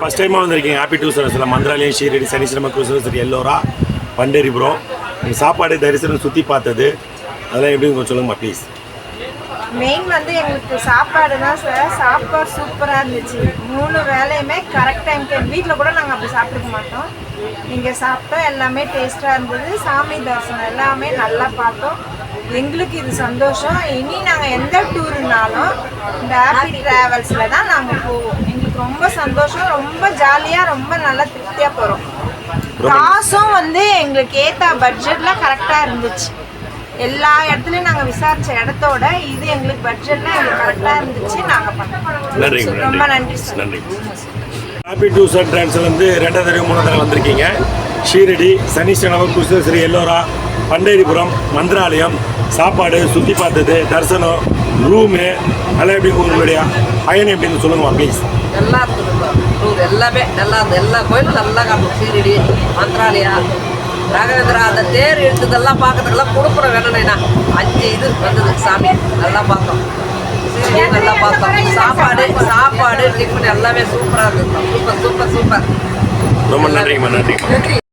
First டைமாக வந்திருக்கீங்க. Happy two சர்வீஸில் மந்திராலயம் ஷீரடி சனீஸ்வரம குருசரி எல்லோரா. பண்டேரிபுரம் நீங்கள் சாப்பாடு தரிசனம் சுற்றி பார்த்தது. அதெல்லாம் எப்படி கொஞ்சம் சொல்லுங்கம்மா ப்ளீஸ் மெயின் வந்து எங்களுக்கு சாப்பாடு தான் சார் சாப்பாடு சூப்பராக இருந்துச்சு. மூணு வேலையுமே கரெக்ட் டைம்க்கு வீட்டில் கூட நாங்கள் அப்படி சாப்பிட்டுக்க மாட்டோம். இங்கே சாப்பிட்டோம் எல்லாமே டேஸ்ட்டாக இருந்தது. சாமி தரிசனம் எல்லாமே நல்லா பார்த்தோம். எங்களுக்கு இது சந்தோஷம். இனி நாங்கள் எந்த டூருனாலும் இந்த ஹாப்பி ட்ராவல்ஸில் தான் நாங்கள் போவோம். ரொம்ப சந்தோஷம் ரொம்ப ஜாலியாக ரொம்ப நல்லா திருப்தியாக போகிறோம் காசும் வந்து எங்களுக்கு ஏற்ற பட்ஜெட்டில் கரெக்டாக இருந்துச்சு. எல்லா இடத்துலையும் நாங்கள் விசாரிச்ச இடத்தோட இது எங்களுக்கு பட்ஜெட்ல எங்களுக்கு கரெக்டாக இருந்துச்சு நாங்கள் பண்ணோம். நன்றிங்க ரொம்ப நன்றி நன்றி சார் நன்றி ஹாப்பி டூ சர் டிரான்ஸில் வந்து ரெண்டாவது தடவை மூணாவது தடவை வந்திருக்கீங்க. ஷீரடி சனீஸ்வரவ குருசேஸ்வரி எல்லோரா பண்டேரிபுரம் மந்திராலயம் சாப்பாடு சுற்றி பார்த்தது தரிசனம் ரூமு அதெல்லாம் எப்படி உங்களுடைய பயணம் எப்படின்னு சொல்லுங்கம்மா ப்ளீஸ் நல்லா டூர் எல்லாமே நல்லா இருந்தது எல்லா கோயிலும் நல்லா காட்டும். சீரடி மந்திராலயா ராகவேந்திரா அந்த தேர் இழுத்ததெல்லாம் பார்க்கறதுக்கெல்லாம் கொடுக்குறோம் வேணும்னா அஞ்சு இது வந்தது சாமி. நல்லா பார்த்தோம். சீரடியை நல்லா பார்த்தோம். சாப்பாடு சாப்பாடு டிஃபன் எல்லாமே சூப்பராக இருந்தது சூப்பர் சூப்பர் சூப்பர். ரொம்ப நன்றிங்கம்மா நன்றிங்கம்மா.